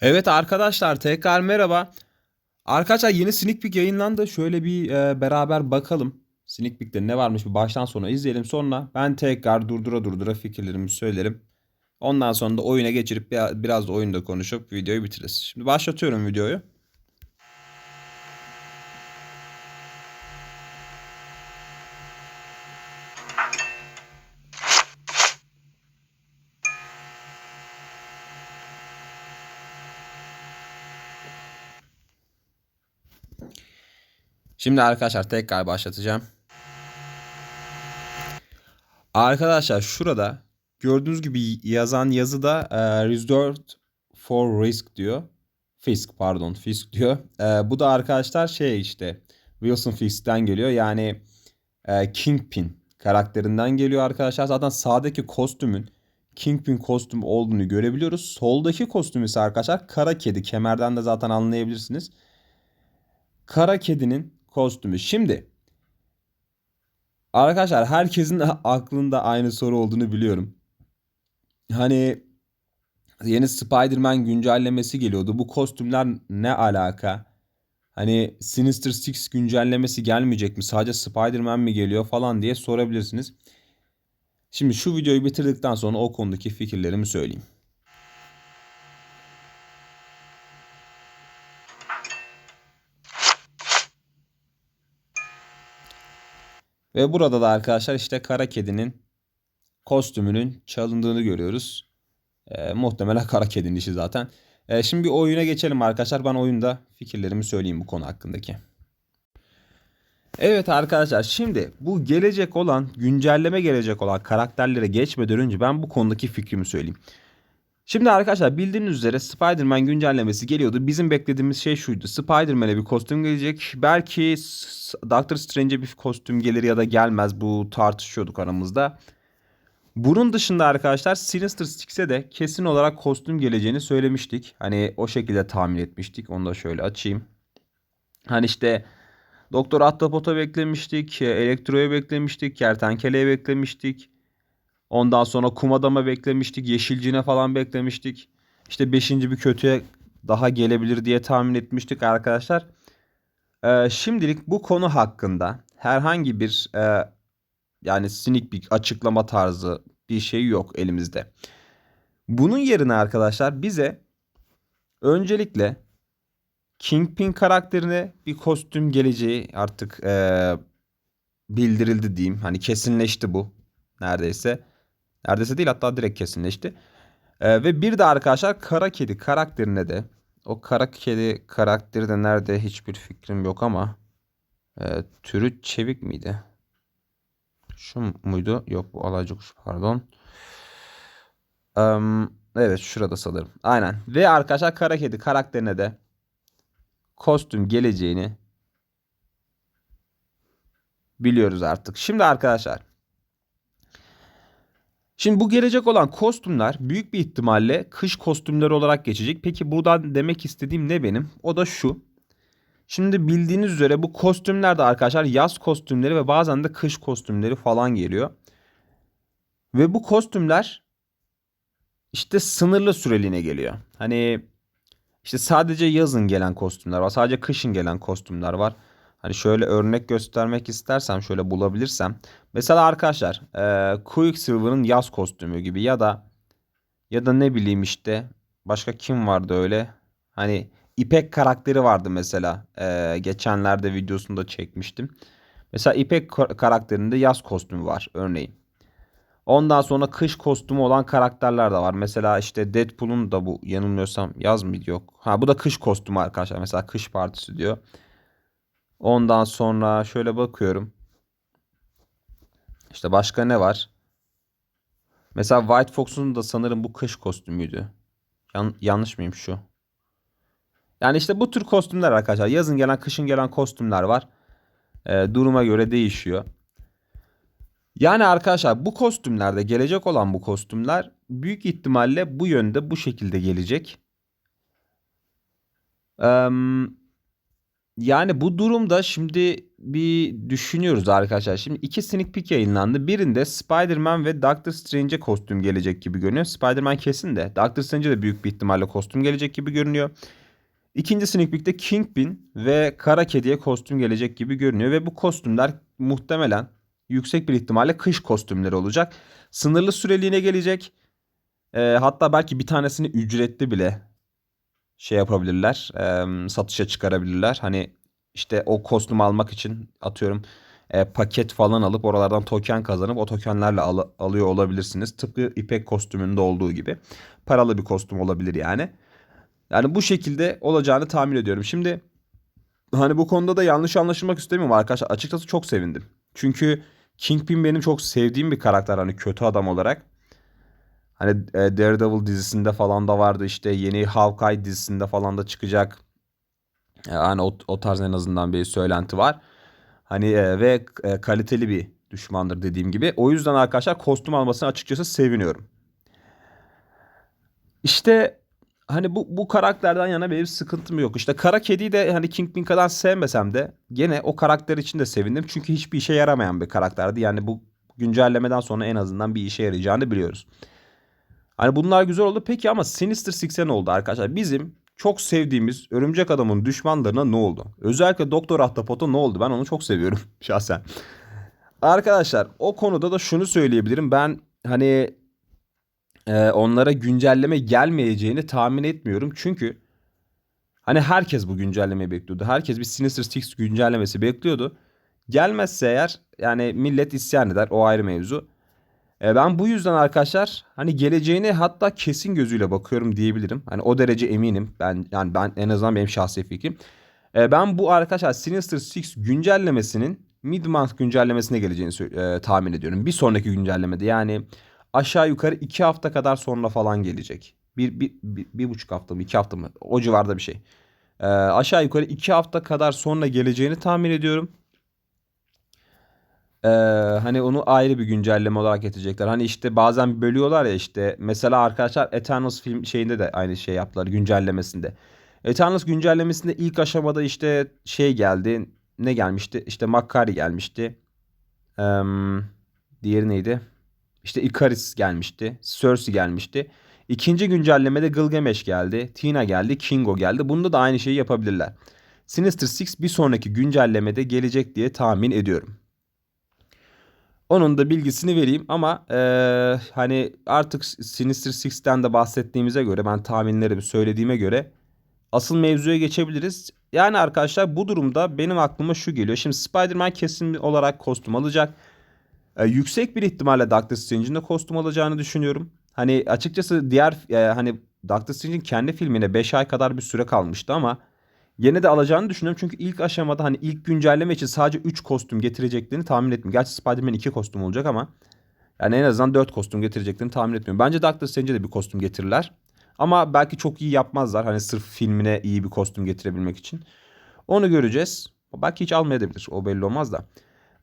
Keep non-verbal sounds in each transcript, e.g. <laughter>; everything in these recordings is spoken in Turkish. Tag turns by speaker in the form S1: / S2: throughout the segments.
S1: Evet arkadaşlar tekrar merhaba. Arkadaşlar yeni Sneak Peek yayınlandı. Şöyle bir e, beraber bakalım. Sneak Peek'te ne varmış bir baştan sona izleyelim. Sonra ben tekrar durdura durdura fikirlerimi söylerim. Ondan sonra da oyuna geçirip bir- biraz da oyunda konuşup videoyu bitiririz. Şimdi başlatıyorum videoyu. Şimdi arkadaşlar tekrar başlatacağım. Arkadaşlar şurada gördüğünüz gibi yazan yazıda e, Reserved for Risk diyor. Fisk pardon Fisk diyor. E, bu da arkadaşlar şey işte Wilson Fisk'ten geliyor. Yani e, Kingpin karakterinden geliyor arkadaşlar. Zaten sağdaki kostümün Kingpin kostümü olduğunu görebiliyoruz. Soldaki kostüm ise arkadaşlar kara kedi. Kemerden de zaten anlayabilirsiniz. Kara kedinin kostümü. Şimdi arkadaşlar herkesin <laughs> aklında aynı soru olduğunu biliyorum. Hani yeni Spider-Man güncellemesi geliyordu. Bu kostümler ne alaka? Hani Sinister Six güncellemesi gelmeyecek mi? Sadece Spider-Man mi geliyor falan diye sorabilirsiniz. Şimdi şu videoyu bitirdikten sonra o konudaki fikirlerimi söyleyeyim. Ve burada da arkadaşlar işte kara kedinin kostümünün çalındığını görüyoruz. Ee, muhtemelen kara kedinin işi zaten. Ee, şimdi bir oyuna geçelim arkadaşlar. Ben oyunda fikirlerimi söyleyeyim bu konu hakkındaki. Evet arkadaşlar şimdi bu gelecek olan güncelleme gelecek olan karakterlere geçmeden önce ben bu konudaki fikrimi söyleyeyim. Şimdi arkadaşlar bildiğiniz üzere Spider-Man güncellemesi geliyordu. Bizim beklediğimiz şey şuydu. Spider-Man'e bir kostüm gelecek. Belki Doctor Strange'e bir kostüm gelir ya da gelmez. Bu tartışıyorduk aramızda. Bunun dışında arkadaşlar Sinister Six'e de kesin olarak kostüm geleceğini söylemiştik. Hani o şekilde tahmin etmiştik. Onu da şöyle açayım. Hani işte Doktor Ahtapot'a beklemiştik. Elektro'ya beklemiştik. Kertenkele'ye beklemiştik. Ondan sonra kum adama beklemiştik. Yeşilcine falan beklemiştik. İşte beşinci bir kötüye daha gelebilir diye tahmin etmiştik arkadaşlar. Ee, şimdilik bu konu hakkında herhangi bir e, yani sneak peek açıklama tarzı bir şey yok elimizde. Bunun yerine arkadaşlar bize öncelikle Kingpin karakterine bir kostüm geleceği artık e, bildirildi diyeyim. Hani kesinleşti bu neredeyse. Neredeyse değil hatta direkt kesinleşti. Ee, ve bir de arkadaşlar kara kedi karakterine de o kara kedi karakteri de nerede hiçbir fikrim yok ama e, türü çevik miydi? Şu muydu? Yok bu alacakuş pardon. Em, evet şurada sanırım. Aynen. Ve arkadaşlar kara kedi karakterine de kostüm geleceğini biliyoruz artık. Şimdi arkadaşlar Şimdi bu gelecek olan kostümler büyük bir ihtimalle kış kostümleri olarak geçecek. Peki buradan demek istediğim ne benim? O da şu. Şimdi bildiğiniz üzere bu kostümler de arkadaşlar yaz kostümleri ve bazen de kış kostümleri falan geliyor. Ve bu kostümler işte sınırlı süreliğine geliyor. Hani işte sadece yazın gelen kostümler var. Sadece kışın gelen kostümler var. Hani şöyle örnek göstermek istersem şöyle bulabilirsem. Mesela arkadaşlar e, Quicksilver'ın yaz kostümü gibi ya da ya da ne bileyim işte başka kim vardı öyle. Hani İpek karakteri vardı mesela. E, geçenlerde videosunu da çekmiştim. Mesela İpek ka- karakterinde yaz kostümü var örneğin. Ondan sonra kış kostümü olan karakterler de var. Mesela işte Deadpool'un da bu yanılmıyorsam yaz mıydı yok. Ha bu da kış kostümü arkadaşlar. Mesela kış partisi diyor. Ondan sonra şöyle bakıyorum. İşte başka ne var? Mesela White Fox'un da sanırım bu kış kostümüydü. Yan- yanlış mıyım şu? Yani işte bu tür kostümler arkadaşlar. Yazın gelen, kışın gelen kostümler var. Ee, duruma göre değişiyor. Yani arkadaşlar bu kostümlerde gelecek olan bu kostümler büyük ihtimalle bu yönde bu şekilde gelecek. Eee Yani bu durumda şimdi bir düşünüyoruz arkadaşlar. Şimdi iki sneak peek yayınlandı. Birinde Spider-Man ve Doctor Strange'e kostüm gelecek gibi görünüyor. Spider-Man kesin de. Doctor Strange'e de büyük bir ihtimalle kostüm gelecek gibi görünüyor. İkinci sneak peek'te Kingpin ve Kara Kedi'ye kostüm gelecek gibi görünüyor. Ve bu kostümler muhtemelen yüksek bir ihtimalle kış kostümleri olacak. Sınırlı süreliğine gelecek. Ee, hatta belki bir tanesini ücretli bile şey yapabilirler. e, satışa çıkarabilirler. Hani işte o kostümü almak için atıyorum e, paket falan alıp oralardan token kazanıp o tokenlerle al- alıyor olabilirsiniz. Tıpkı İpek kostümünde olduğu gibi. Paralı bir kostüm olabilir yani. Yani bu şekilde olacağını tahmin ediyorum. Şimdi hani bu konuda da yanlış anlaşılmak istemiyorum arkadaşlar. Açıkçası çok sevindim. Çünkü Kingpin benim çok sevdiğim bir karakter hani kötü adam olarak. Hani e, Daredevil dizisinde falan da vardı işte yeni Hawkeye dizisinde falan da çıkacak. Yani o, o tarz en azından bir söylenti var. Hani e, ve e, kaliteli bir düşmandır dediğim gibi. O yüzden arkadaşlar kostüm almasına açıkçası seviniyorum. İşte hani bu bu karakterden yana benim sıkıntım yok. İşte Kara Kedi'yi de hani Kingpin kadar sevmesem de gene o karakter için de sevindim. Çünkü hiçbir işe yaramayan bir karakterdi. Yani bu güncellemeden sonra en azından bir işe yarayacağını biliyoruz. Hani bunlar güzel oldu. Peki ama Sinister Six'e ne oldu arkadaşlar? Bizim çok sevdiğimiz Örümcek Adam'ın düşmanlarına ne oldu? Özellikle Doktor Ahtapot'a ne oldu? Ben onu çok seviyorum <laughs> şahsen. Arkadaşlar o konuda da şunu söyleyebilirim. Ben hani e, onlara güncelleme gelmeyeceğini tahmin etmiyorum. Çünkü hani herkes bu güncellemeyi bekliyordu. Herkes bir Sinister Six güncellemesi bekliyordu. Gelmezse eğer yani millet isyan eder. O ayrı mevzu. E, ben bu yüzden arkadaşlar hani geleceğine hatta kesin gözüyle bakıyorum diyebilirim. Hani o derece eminim. Ben yani ben en azından benim şahsi fikrim. E, ben bu arkadaşlar Sinister Six güncellemesinin mid-month güncellemesine geleceğini e, tahmin ediyorum. Bir sonraki güncellemede yani aşağı yukarı iki hafta kadar sonra falan gelecek. Bir, bir, bir, bir buçuk hafta mı iki hafta mı o civarda bir şey. E, aşağı yukarı iki hafta kadar sonra geleceğini tahmin ediyorum. Ee, hani onu ayrı bir güncelleme olarak getirecekler. Hani işte bazen bölüyorlar ya işte. Mesela arkadaşlar Eternals film şeyinde de aynı şey yaptılar güncellemesinde. Eternals güncellemesinde ilk aşamada işte şey geldi. Ne gelmişti? İşte Makkari gelmişti. Eee diğeri neydi? İşte Ikaris gelmişti. Cersei gelmişti. İkinci güncellemede Gilgamesh geldi. Tina geldi. Kingo geldi. Bunda da aynı şeyi yapabilirler. Sinister Six bir sonraki güncellemede gelecek diye tahmin ediyorum. Onun da bilgisini vereyim ama eee, hani artık Sinister Six'ten de bahsettiğimize göre ben tahminlerimi söylediğime göre asıl mevzuya geçebiliriz. Yani arkadaşlar bu durumda benim aklıma şu geliyor. Şimdi Spider-Man kesin olarak kostüm alacak. E, yüksek bir ihtimalle Doctor Strange'in de kostüm alacağını düşünüyorum. Hani açıkçası diğer e, hani Doctor Strange'in kendi filmine 5 ay kadar bir süre kalmıştı ama Yine de alacağını düşünüyorum çünkü ilk aşamada hani ilk güncelleme için sadece 3 kostüm getireceklerini tahmin etmiyorum. Gerçi Spider-Man 2 kostüm olacak ama yani en azından 4 kostüm getireceklerini tahmin etmiyorum. Bence Doctor Strange'e de bir kostüm getirirler. Ama belki çok iyi yapmazlar. Hani sırf filmine iyi bir kostüm getirebilmek için. Onu göreceğiz. Belki hiç almayabilir. O belli olmaz da.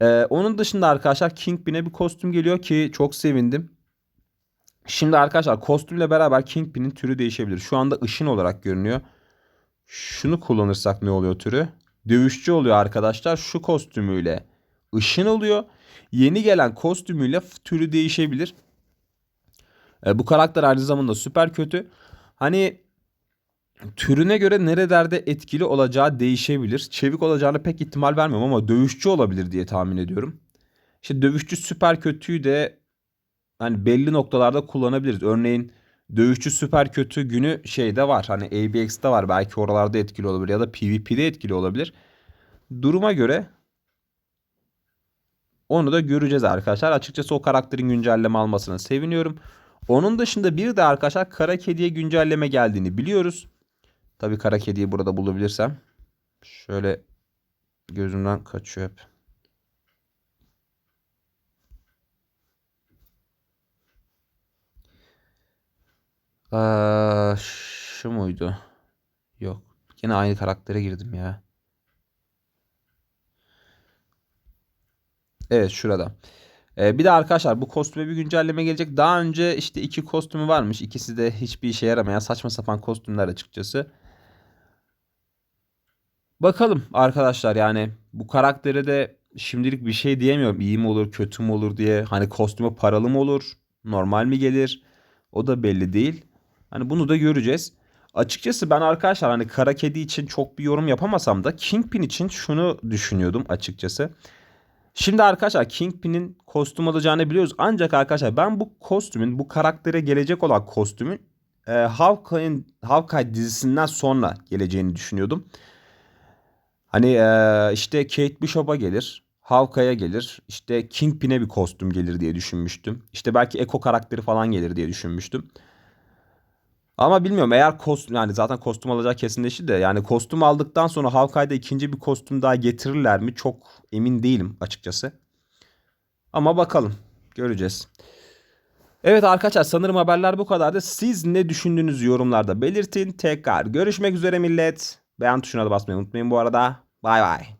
S1: Ee, onun dışında arkadaşlar Kingpin'e bir kostüm geliyor ki çok sevindim. Şimdi arkadaşlar kostümle beraber Kingpin'in türü değişebilir. Şu anda ışın olarak görünüyor. Şunu kullanırsak ne oluyor türü? Dövüşçü oluyor arkadaşlar. Şu kostümüyle ışın oluyor. Yeni gelen kostümüyle türü değişebilir. E, bu karakter aynı zamanda süper kötü. Hani türüne göre nerelerde etkili olacağı değişebilir. Çevik olacağını pek ihtimal vermiyorum ama dövüşçü olabilir diye tahmin ediyorum. İşte dövüşçü süper kötüyü de hani belli noktalarda kullanabiliriz. Örneğin dövüşçü süper kötü günü şeyde var. Hani ABX'de var. Belki oralarda etkili olabilir ya da PvP'de etkili olabilir. Duruma göre onu da göreceğiz arkadaşlar. Açıkçası o karakterin güncelleme almasına seviniyorum. Onun dışında bir de arkadaşlar Kara Kedi'ye güncelleme geldiğini biliyoruz. Tabii Kara Kedi'yi burada bulabilirsem. Şöyle gözümden kaçıyor hep. Aa, şu muydu? Yok. Yine aynı karaktere girdim ya. Evet şurada. Ee, bir de arkadaşlar bu kostüme bir güncelleme gelecek. Daha önce işte iki kostümü varmış. İkisi de hiçbir işe yaramayan saçma sapan kostümler açıkçası. Bakalım arkadaşlar yani bu karaktere de şimdilik bir şey diyemiyorum. İyi mi olur, kötü mü olur diye. Hani kostümü paralı mı olur, normal mi gelir? O da belli değil. Hani bunu da göreceğiz. Açıkçası ben arkadaşlar hani kara kedi için çok bir yorum yapamasam da Kingpin için şunu düşünüyordum açıkçası. Şimdi arkadaşlar Kingpin'in kostüm alacağını biliyoruz. Ancak arkadaşlar ben bu kostümün, bu karaktere gelecek olan kostümün e, Hawkeye'in Hawkeye dizisinden sonra geleceğini düşünüyordum. Hani e, işte Kate Bishop'a gelir, Hawkeye'ya gelir, işte Kingpin'e bir kostüm gelir diye düşünmüştüm. İşte belki Echo karakteri falan gelir diye düşünmüştüm. Ama bilmiyorum eğer kostüm yani zaten kostüm alacağı kesinleşti de yani kostüm aldıktan sonra Hawkeye'da ikinci bir kostüm daha getirirler mi çok emin değilim açıkçası. Ama bakalım göreceğiz. Evet arkadaşlar sanırım haberler bu kadardı. Siz ne düşündüğünüzü yorumlarda belirtin. Tekrar görüşmek üzere millet. Beğen tuşuna da basmayı unutmayın bu arada. Bay bay.